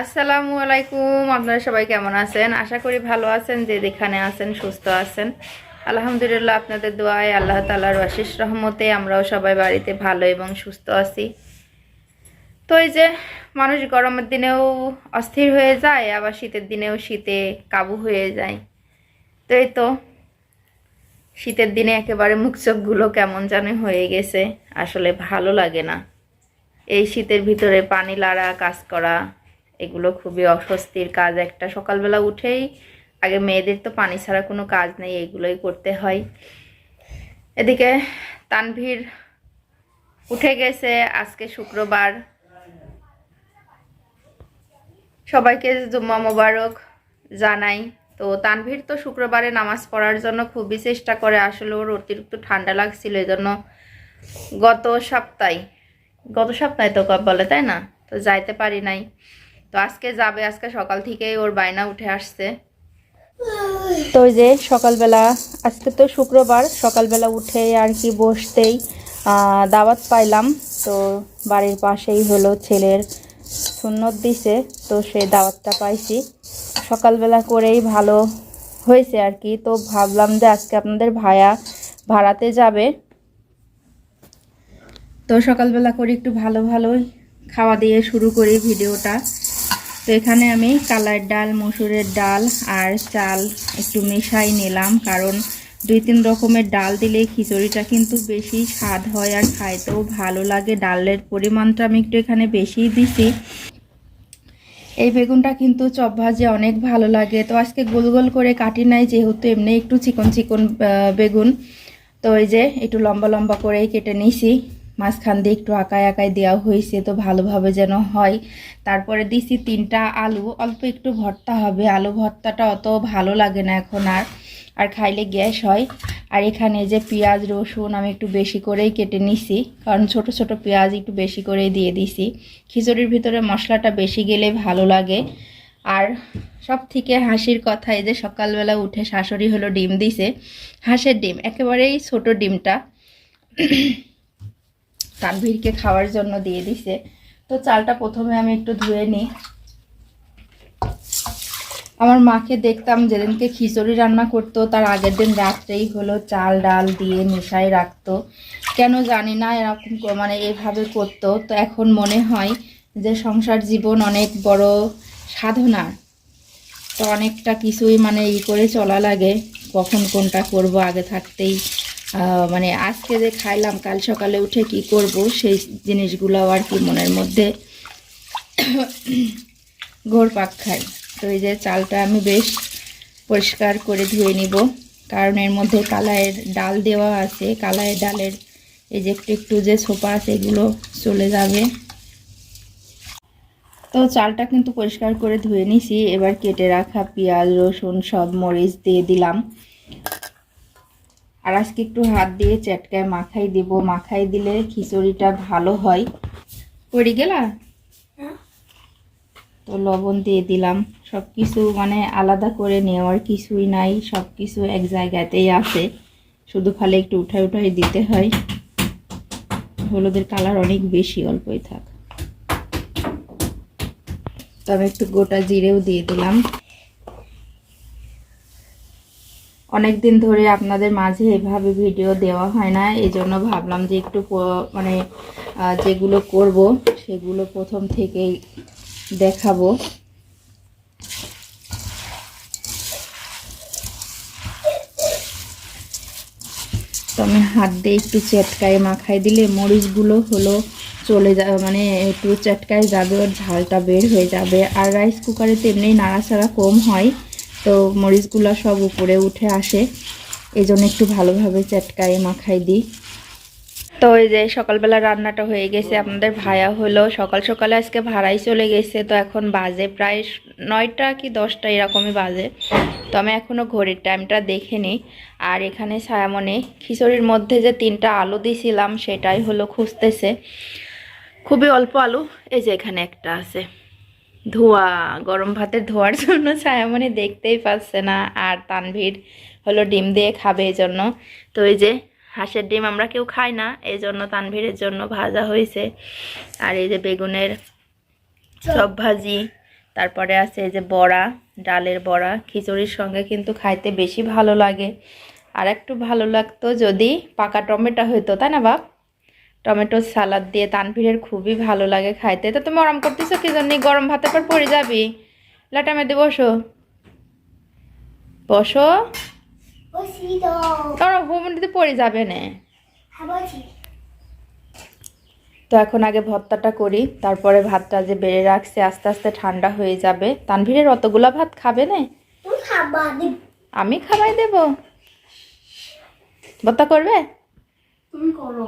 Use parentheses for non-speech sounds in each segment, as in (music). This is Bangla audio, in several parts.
আসসালামু আলাইকুম, আপনারা সবাই কেমন আছেন? আশা করি ভালো আছেন, যে যেখানে আছেন, সুস্থ আছেন। আলহামদুলিল্লাহ, আপনাদের দোয়ায় আল্লাহ তালার আশিস রহমতে আমরাও সবাই বাড়িতে ভালো এবং সুস্থ আছি। তো এই যে, মানুষ গরমের দিনেও অস্থির হয়ে যায়, আবার শীতের দিনেও শীতে কাবু হয়ে যায়। তো এই তো, শীতের দিনে একেবারে মুখ চোখগুলো কেমন জানি হয়ে গেছে, আসলে ভালো লাগে না। এই শীতের ভিতরে পানি লাড়া, কাজ করা এগুলো খুবই অস্বস্তির কাজ। একটা সকালবেলা উঠেই, আগে মেয়েদের তো পানি ছাড়া কোনো কাজ নেই, এগুলোই করতে হয়। এদিকে তানভীর উঠে গেছে, আজকে শুক্রবার। সবাইকে জুম্মা মোবারক জানাই। তো তানভীর তো শুক্রবারে নামাজ পড়ার জন্য খুবই চেষ্টা করে, আসলে ওর অতিরিক্ত ঠান্ডা লাগছিল এই জন্য গত সপ্তাহে। গত সপ্তাহে তো বলে, তাই না? তো যাইতে পারি নাই। তো আজকে যাবে, আজকে সকাল থেকেই ওর বায়না উঠে আসছে। তো যে সকালবেলা, আজকে তো শুক্রবার, সকালবেলা উঠে আর কি বসতেই দাওয়াত পাইলাম। তো বাড়ির পাশেই হলো ছেলের সুন্নত দিছে, তো সেই দাওয়াতটা পাইছি। সকালবেলা করেই ভালো হয়েছে আর কি। তো ভাবলাম যে আজকে আপনাদের ভায়া ভাড়াতে যাবে। তো সকালবেলা করে একটু ভালো ভালোই খাওয়া দিয়ে শুরু করি ভিডিওটা। তো এখানে আমি কালার ডাল, মসুরের ডাল আর চাল একটু মেশাই নিলাম। কারণ দুই তিন রকমের ডাল দিলে খিচুড়িটা কিন্তু বেশি স্বাদ হয় আর খাইতেও ভালো লাগে। ডালের পরিমাণটা আমি একটু এখানে বেশিই দিছি। এই বেগুনটা কিন্তু চপ ভাজে অনেক ভালো লাগে। তো আজকে গোল গোল করে কাটি নাই, যেহেতু এমনি একটু চিকন চিকন বেগুন। তো এই যে একটু লম্বা লম্বা করেই কেটে নিছি। মাঝখান দিয়ে একটু আঁকায় আঁকায় দেওয়া হয়েছে, তো ভালোভাবে যেন হয়। তারপরে দিছি তিনটা আলু, অল্প একটু ভর্তা হবে। আলু ভর্তাটা অত ভালো লাগে না এখন আর আর খাইলে গ্যাস হয়। আর এখানে যে পেঁয়াজ, রসুন আমি একটু বেশি করেই কেটে নিছি, কারণ ছোট ছোট পেঁয়াজ একটু বেশি করেই দিয়ে দিছি। খিচুড়ির ভিতরে মশলাটা বেশি গেলে ভালো লাগে। আর সব থেকে হাসির কথা এই যে সকালবেলা উঠে শাশুড়ি হলো ডিম দিছে, হাঁসের ডিম, একেবারেই ছোট ডিমটা। তানভীরকে খাওয়ার জন্য দিয়ে দিছে। তো চালটা প্রথমে আমি একটু ধুয়ে নিই। আমার মাকে দেখতাম যেদিনকে খিচুড়ি রান্না করতো, তার আগের দিন রাত্রেই হলো চাল, ডাল দিয়ে মিশাই রাখতো। কেন জানি না, এরকম মানে এভাবে করতো। তো এখন মনে হয় যে সংসার জীবন অনেক বড় সাধনা। তো অনেকটা কিছুই মানে ই করে চলা লাগে, কখন কোনটা করব, আগে থাকতেই মানে আজকে যে খাইলাম, কাল সকালে উঠে কি করব, সেই জিনিসগুলো আর কি মনের মধ্যে ঘোরপাক খাই। তো এই যে চালটা আমি বেশ পরিষ্কার করে ধুয়ে নিব, কারণ এর মধ্যে কালায়ের ডাল দেওয়া আছে। কালায়ের ডালের এই যে একটু একটু যে ছোপা আছে, এগুলো চলে যাবে। তো চালটা কিন্তু পরিষ্কার করে ধুয়ে নিছি। এবার কেটে রাখা পেঁয়াজ, রসুন, সব মরিচ দিয়ে দিলাম। আর আজকে একটু হাত দিয়ে চেটকায় মাখাই দিব। মাখাই দিলে খিচুড়িটা ভালো হয়। পড়ে গেলা? তো লবণ দিয়ে দিলাম। সব কিছু মানে আলাদা করে নেওয়ার কিছুই নাই। সব কিছু এক জায়গাতেই আছে। শুধু খালি একটু উঠাই উঠাই দিতে হয়। হলুদের কালার অনেক বেশি অল্পই থাক। তবে একটু গোটা জিরেও দিয়ে দিলাম। অনেক দিন ধরে আপনাদের মাঝে এভাবে ভিডিও দেওয়া হয় না এই জন্য ভাবলাম যে একটু মানে যেগুলো করব সেগুলো প্রথম থেকেই দেখাবো। তো আমি হাত দিয়ে একটু চটকায় মাখাই দিলে মরিচগুলো হলো চলে যা মানে একটু চটকায় যাবে, ওর ঝালটা বের হয়ে যাবে। আর রাইস কুকারে তো এমনি নাড়াচাড়া কম হয়। তো মরিচগুলো সব উপরে উঠে আসে। এই জন্য একটু ভালোভাবে চটকায় মাখাই দিই। তো এই যে সকালবেলা রান্নাটা হয়ে গেছে, আপনাদের ভায়া হলো। সকাল সকালে আজকে ভাড়াই চলে গেছে, তো এখন বাজে প্রায় নয়টা কি দশটা, এরকমই বাজে। তো আমি এখনও ঘড়ির টাইমটা দেখে নিই আর এখানে ছায়ামনে খিচুড়ির মধ্যে যে তিনটা আলু দিয়েছিলাম সেটাই হলো খুঁজতেছে। খুবই অল্প আলু, এই যে এখানে একটা আছে। ধোয়া, গরম ভাতের ধোয়ার (laughs) জন্য ছায়ামণি দেখতেই পাচ্ছে না। আর তানভীর হলো ডিম দিয়ে খাবে এই জন্য তো এই যে হাঁসের ডিম আমরা কেউ খাই না এই জন্য তানভীরের জন্য ভাজা হয়েছে। আর এই যে বেগুনের সব ভাজি, তারপরে আছে এই যে বড়া, ডালের বড়া। খিচুড়ির সঙ্গে কিন্তু খাইতে বেশি ভালো লাগে। আর একটু ভালো লাগতো যদি পাকা টমেটো হইতো, তাই না বাপ? টমেটো সালাদ দিয়ে তানভীরের খুবই ভালো লাগে খাইতে। তো তুমি আরাম করতেছো কি জন্য? গরম ভাতের পর পড়ে যাবি। লাটা মেদে বসো। বসো। পড়ে যাবে না। হ্যাঁ তো এখন আগে ভর্তাটা করি তারপরে ভাতটা যে বেড়ে রাখছে আস্তে আস্তে ঠান্ডা হয়ে যাবে। তানভীরের অতগুলা ভাত খাবে না? আমি খাবাই দেব। ভর্তা করবে? তুমি করো।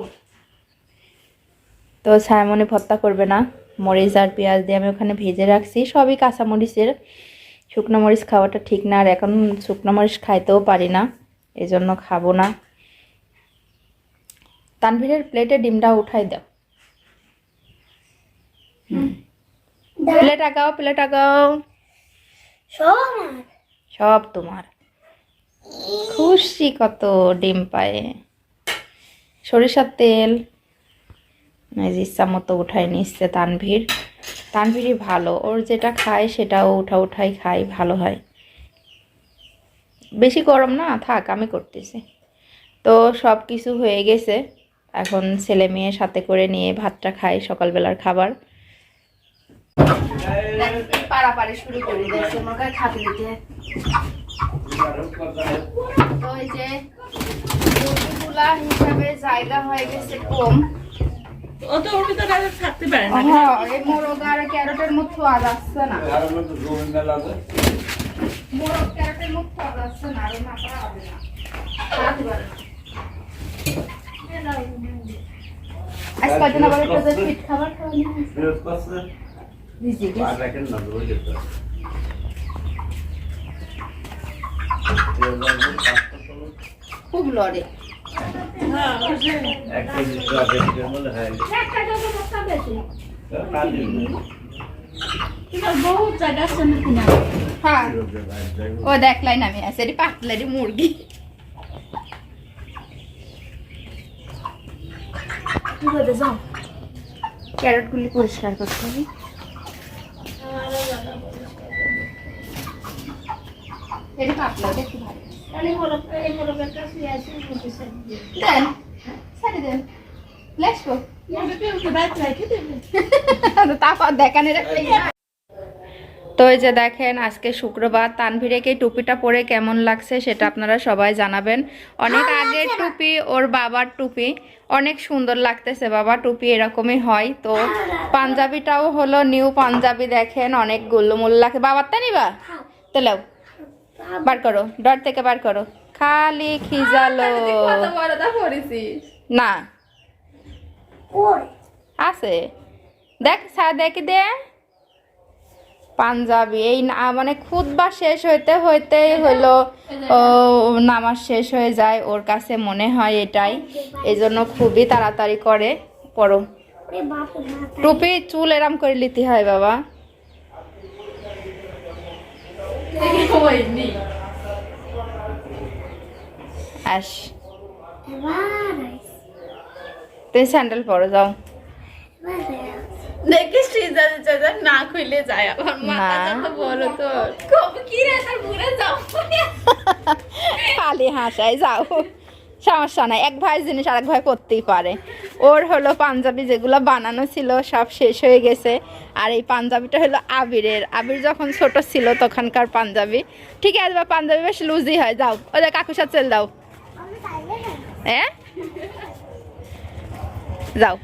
তো ছায়ামনি ভর্তা করবে না। মরিচ আর পেঁয়াজ দিয়ে আমি ওখানে ভেজে রাখছি। সবই কাঁচা মরিচের। শুকনো মরিচ খাওয়াটা ঠিক না আর এখন শুকনো মরিচ খাইতেও পারি না এই জন্য খাব না। তানভীরের প্লেটে ডিমটা উঠাই দাও। প্লেট আগাও প্লেট আগাও। সব সব তোমার। খুশি কত ডিম পায়ে। সরিষার তেল। ইচ্ছা মতো উঠাই নিচ্ছে তানভীর। তানভীরই ভালো। ওর যেটা খায় সেটাও উঠা উঠাই খাই ভালো হয়। বেশি গরম না, থাক, আমি করতেছি। তো সব কিছু হয়ে গেছে। এখন ছেলে মেয়ে সাথে করে নিয়ে ভাতটা খাই, সকালবেলার খাবার। শুরু করে। দিয়েছে হিসাবে জায়গা হয়ে গেছে কম। ও ওর ভিতরে আর থাকতে পারে না হ্যাঁ এই মোরগ আর ক্যারটের মধ্যে থোয়া যাচ্ছে না মোরগ ক্যারটের মধ্যে থোয়া যাচ্ছে না আর মাথা হবে না খাওয়াতে পারে না। আজ কদিন আবার একটা ফিট খাবার খাওয়ানি হয়েছে। দিছি, দিছি। খুব লড়ে হ্যাঁ ও দেখলাই নামি আছে রে পাতলারি মুরগি। যাও? ক্যারট গুলি পরিষ্কার করতে হবে। এটি পাতলা একটু ভালো দেন সারি দেন। (laughs) তারপর। তো এই যে। দেখেন আজকে শুক্রবার তানভীরেকে টুপিটা পরে কেমন লাগছে সেটা আপনারা সবাই জানাবেন। অনেক আগের টুপি ওর বাবার টুপি। অনেক সুন্দর লাগতেছে বাবা টুপি এরকমই হয়। তো পাঞ্জাবিটাও হলো নিউ পাঞ্জাবি দেখেন অনেক গুল্লুমুল্ল লাগে বাবার তা নিবা? তো লাও বার করো ডর থেকে বার করো। খালি খিজালো না। আছে। দেখ সা দেখি দে। পাঞ্জাবি এই না- মানে খুদবা শেষ হইতে হইতে হলো ও, নামাজ শেষ হয়ে যায় ওর কাছে মনে হয় এটাই। এই জন্য খুবই তাড়াতাড়ি করে পড়ো। টুপি চুল এরাম করে নিতে হয় বাবা। আস তুমি স্যান্ডেল পরো যাও। দেখিস সিজার চাচার না খুলে যায় আমার মাথা না। যত তো কবে কি রে তার ঘুরে যাও। (laughs) খালি হাসায় যাও। সমস্যা নাই। এক ভাই জিনিস আরেক ভাই করতেই পারে। ওর হলো পাঞ্জাবি যেগুলো বানানো ছিল সব শেষ হয়ে গেছে। আর এই পাঞ্জাবিটা হলো আবিরের। আবির যখন ছোট ছিল তখনকার পাঞ্জাবি। ঠিক আছে বা পাঞ্জাবি বেশ লুজি হয়। যাও ওদের কাকুসার চেল দাও হ্যাঁ? যাও।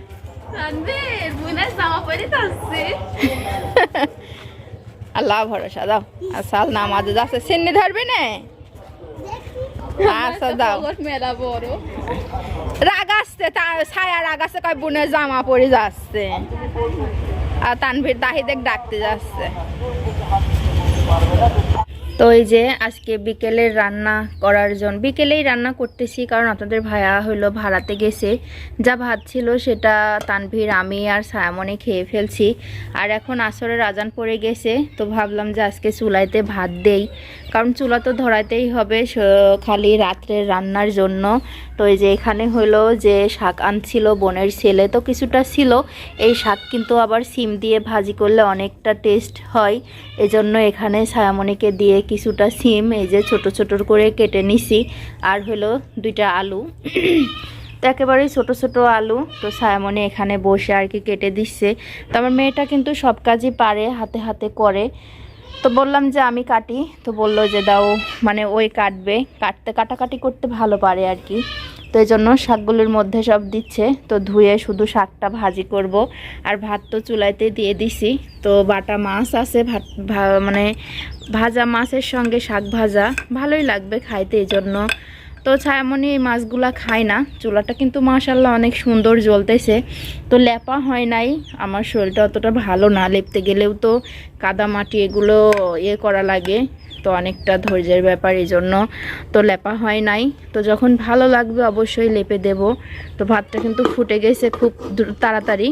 আল্লাহ ভরসা যাও। আসাল নামাজে যাচ্ছে। সিন্নি ধরবি না? আচ্ছা ওর মেলা বড়। রাগ আসছে তার ছায়া রাগ আসছে কয় বোনের জামা পরে যাচ্ছে। আর তানভীর তাহিদেক ডাকতে যাচ্ছে। তো এই যে আজকে বিকেলের রান্না করার জন্য বিকেলেই রান্না করতেছি কারণ আপনাদের ভাইয়া হলো ভাড়াতে গেছে। যা ভাত ছিল সেটা তানভীর আমি আর সায়ামনে খেয়ে ফেলছি। আর এখন আসরের আজান পড়ে গেছে তো ভাবলাম যে আজকে চুলাইতে ভাত দেই। কারণ চুলা তো ধরাতেই হবে খালি রাত্রে রান্নার জন্য। তো এই যে এখানে হলো যে শাক আনছিল বোনের ছেলে, তো কিছুটা ছিল। এই শাক কিন্তু আবার সিম দিয়ে ভাজি করলে অনেকটা টেস্ট হয়। এজন্য এখানে ছায়ামণিকে দিয়ে কিছুটা সিম, এই যে ছোট ছোট করে কেটে নিছি। আর হলো দুইটা আলু। (clears throat) তো একেবারেই ছোট ছোট আলু। তো ছায়ামণি এখানে বসে আর কি কেটে দিচ্ছে। তো আমার মেয়েটা কিন্তু সব কাজই পারে, হাতে হাতে করে। তো বললাম যে আমি কাটি, তো বলল যে দাও মানে ওই কাটবে। কাটতে, কাটাকাটি করতে ভালো পারে আর কি। তো এই জন্য শাকগুলোর মধ্যে সব দিচ্ছে। তো ধুয়ে শুধু শাকটা ভাজি করব। আর ভাত তো চুলাইতে দিয়ে দিছি। তো বাটা মাছ আছে, ভাত মানে ভাজা মাছের সঙ্গে শাক ভাজা। ভালোই লাগবে খাইতে এই জন্য। তো ছায়ামণি এই মাছগুলা খায় না। চুলাটা কিন্তু মাশাল্লাহ অনেক সুন্দর জ্বলতেছে। তো লেপা হয় নাই। আমার শরীরটা অতটা ভালো না। লেপতে গেলেও তো কাদা মাটি এগুলো ইয়ে করা লাগে। তো অনেকটা ধৈর্যের ব্যাপার এই জন্য তো লেপা হয় নাই। তো যখন ভালো লাগবে অবশ্যই লেপে দেব। তো ভাতটা কিন্তু ফুটে গেছে খুব তাড়াতাড়ি।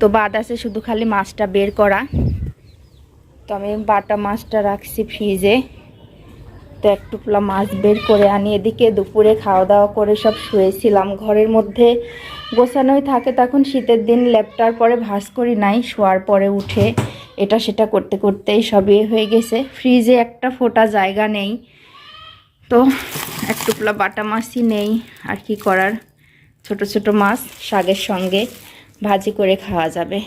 তো বাদ আছে শুধু খালি মাছটা বের করা। তো আমি বাটা মাছটা রাখছি ফ্রিজে। তো এক টুকলা মাছ বের করে আনি। এদিকে দুপুরে খাওয়া দাওয়া করে সব শুয়েছিলাম। ঘরের মধ্যে গোছানোই থাকে, তখন শীতের দিন ল্যাপটার পরে ভাস করি নাই, শোয়ার পরে উঠে এটা সেটা করতে করতেই সবই হয়ে গেছে। ফ্রিজে একটা ফোটা জায়গা নেই, তো এক টুকলা বাটা মাছই নেই। আর কি করার? ছোট ছোট মাছ শাকের সঙ্গে ভাজি করে খাওয়া যাবে।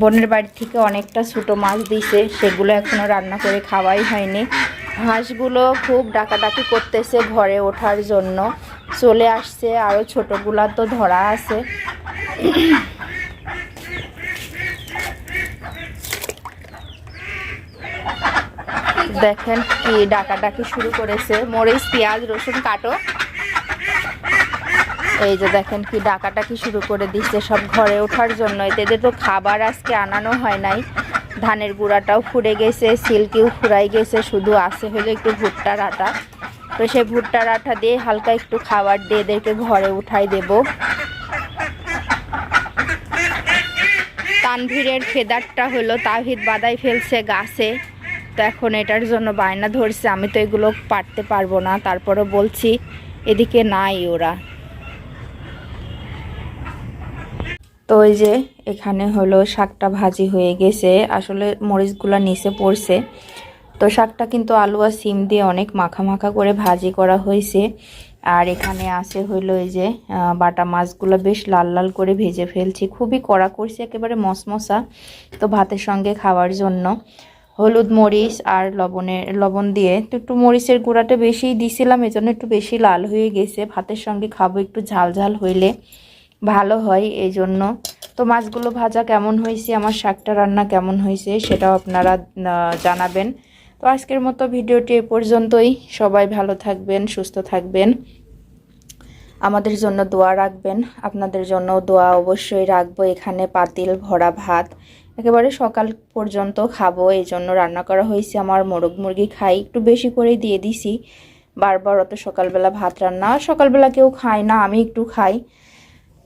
বোনের বাড়ি থেকে অনেকটা ছোটো মাছ দিছে, সেগুলো এখনও রান্না করে খাওয়াই হয়নি। হাঁসগুলো খুব ডাকাডাকি করতেছে ঘরে ওঠার জন্য। চলে আসছে আরও ছোটোগুলা তো ধরা আছে। দেখেন কি ডাকাডাকি শুরু করেছে। মরিচ, পেঁয়াজ, রসুন কাটো। এই যে দেখেন কি ডাকাটাকি শুরু করে দিচ্ছে সব ঘরে ওঠার জন্য। এদের তো খাবার আজকে আনানো হয় নাই। ধানের গুঁড়াটাও ফুরে গেছে, সিল্কিও ফুরাই গেছে, শুধু আছে হলো একটু ভুট্টার আটা। তো সেই ভুট্টার আটা দিয়ে হালকা একটু খাবার দিয়ে এদেরকে ঘরে উঠাই দেব। তানভীরের ফেদারটা হলো তাহিদ বাদাই ফেলছে গাছে। তো এখন এটার জন্য বায়না ধরছে, আমি তো এগুলো পারতে পারব না। তারপরে বলছি, এদিকে নাই ওরা। তো ওই যে এখানে হলো শাকটা ভাজি হয়ে গেছে। আসলে মরিচগুলো নিচে পড়ছে। তো শাকটা কিন্তু আলু আর সিম দিয়ে অনেক মাখা মাখা করে ভাজি করা হয়েছে। আর এখানে আছে হইল এই যে বাটা মাছগুলো বেশ লাল লাল করে ভেজে ফেলছি। খুবই কড়া করছি, একেবারে মশমশা তো ভাতের সঙ্গে খাওয়ার জন্য। হলুদ মরিচ আর লবণের লবণ দিয়ে তো একটু মরিচের গুঁড়াটা বেশিই দিছিলাম, এজন্য একটু বেশি লাল হয়ে গেছে। ভাতের সঙ্গে খাব, একটু ঝাল ঝাল হইলে। ভালো হয় এই জন্য তো মাছগুলো ভাজা কেমন হয়েছে, আমার শাকটা রান্না কেমন হয়েছে সেটাও আপনারা জানাবেন। তো আজকের মতো ভিডিওটি এ পর্যন্তই। সবাই ভালো থাকবেন, সুস্থ থাকবেন। আমাদের জন্য দোয়া রাখবেন। আপনাদের জন্য দোয়া অবশ্যই রাখব। এখানে পাতিল, ভরা ভাত, একেবারে সকাল পর্যন্ত খাব। এই জন্য রান্না করা হয়েছে আমার। মোরগ মুরগি খাই। একটু বেশি করেই দিয়ে দিছি। বারবার অত সকালবেলা ভাত রান্না। সকালবেলা কেউ খায় না, আমি একটু খাই।